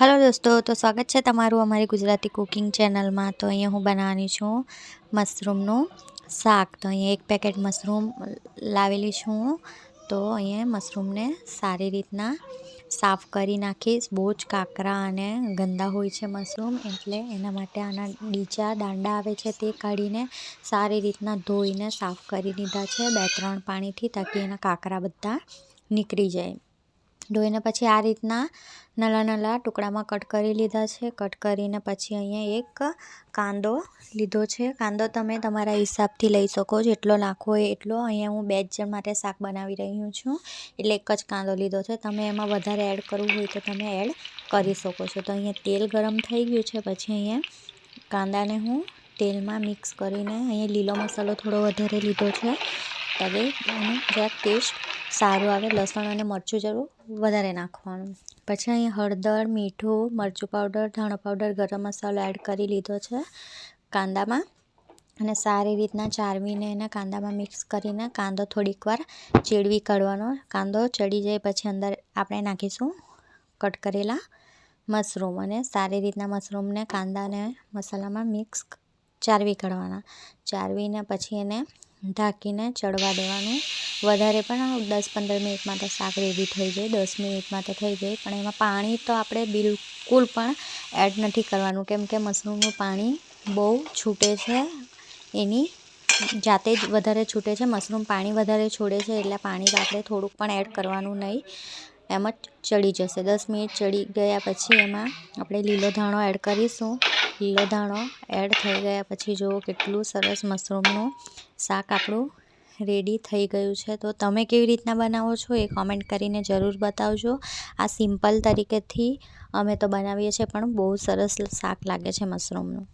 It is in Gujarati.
હેલો દોસ્તો, તો સ્વાગત છે તમારું અમારી ગુજરાતી કુકિંગ ચેનલમાં તો અહીંયા હું બનાવવાની છું મશરૂમનું શાક. તો અહીંયા એક પેકેટ મશરૂમ લાવેલી છું તો અહીંયા મશરૂમને સારી રીતના સાફ કરી નાખીશ. બહુ જ કાકરા અને ગંદા હોય છે મશરૂમ, એટલે એના માટે આના ડીચા, દાંડા આવે છે તે કાઢીને સારી રીતના ધોઈને સાફ કરી દીધા છે બે ત્રણ પાણીથી, તાકી એના કાકરા બધા નીકળી જાય. ધોઈને પછી આ રીતના નાના નાના ટુકડામાં કટ કરી લીધા છે. કટ કરીને પછી અહીંયા એક કાંદો લીધો છે. કાંદો તમે તમારા હિસાબથી લઈ શકો. જેટલો નાખવો હોય એટલો. અહીંયા હું બે જણ માટે શાક બનાવી રહી છું. એટલે એક જ કાંદો લીધો છે. તમે એમાં વધારે એડ કરવું હોય તો તમે એડ કરી શકો છો. તો અહીંયા તેલ ગરમ થઈ ગયું છે. પછી અહીંયા કાંદાને હું તેલમાં મિક્સ કરીને અહીંયા લીલો મસાલો થોડો વધારે લીધો છે. હવે એનું જરાક ટેસ્ટ સારું આવે, લસણ અને મરચું જરૂર વધારે નાખવાનું. પછી અહીં હળદર, મીઠું, મરચું પાવડર, ધાણા પાવડર, ગરમ મસાલો એડ કરી લીધો છે કાંદામાં. અને સારી રીતના ચારવીને એને કાંદામાં મિક્સ કરીને કાંદો થોડીક વાર ચેડવી કાઢવાનો. કાંદો ચડી જાય પછી અંદર આપણે નાખીશું કટ કરેલા મશરૂમ અને સારી રીતના મશરૂમને કાંદાને મસાલામાં મિક્સ ચારવી કાઢવાના. ચારવીને પછી એને ઢાંકીને ચડવા દેવાનું. વધારે પણ દસ પંદર મિનિટમાં તો શાક રેડી થઈ જાય. દસ મિનિટમાં તો થઈ જાય. પણ એમાં પાણી તો આપણે બિલકુલ પણ એડ નથી કરવાનું. કેમ કે મશરૂમનું પાણી બહુ છૂટે છે. એની જાતે જ વધારે છૂટે છે. મશરૂમ પાણી વધારે છોડે છે એટલે પાણી આપણે થોડુંક પણ એડ કરવાનું નહીં. એમ જ ચડી જશે. દસ મિનિટ ચડી ગયા પછી એમાં આપણે લીલો ધાણો એડ કરીશું. લીલો ધાણો એડ થઈ ગયા. પછી જુઓ કેટલું સરસ મશરૂમનું શાક આપણું રેડી થઈ ગયું છે. તો તમે કેવી રીતના બનાવો છો એ કોમેન્ટ કરીને જરૂર બતાવજો. આ સિમ્પલ તરીકેથી અમે તો બનાવીએ છીએ, પણ બહુ સરસ શાક લાગે છે મશરૂમનું.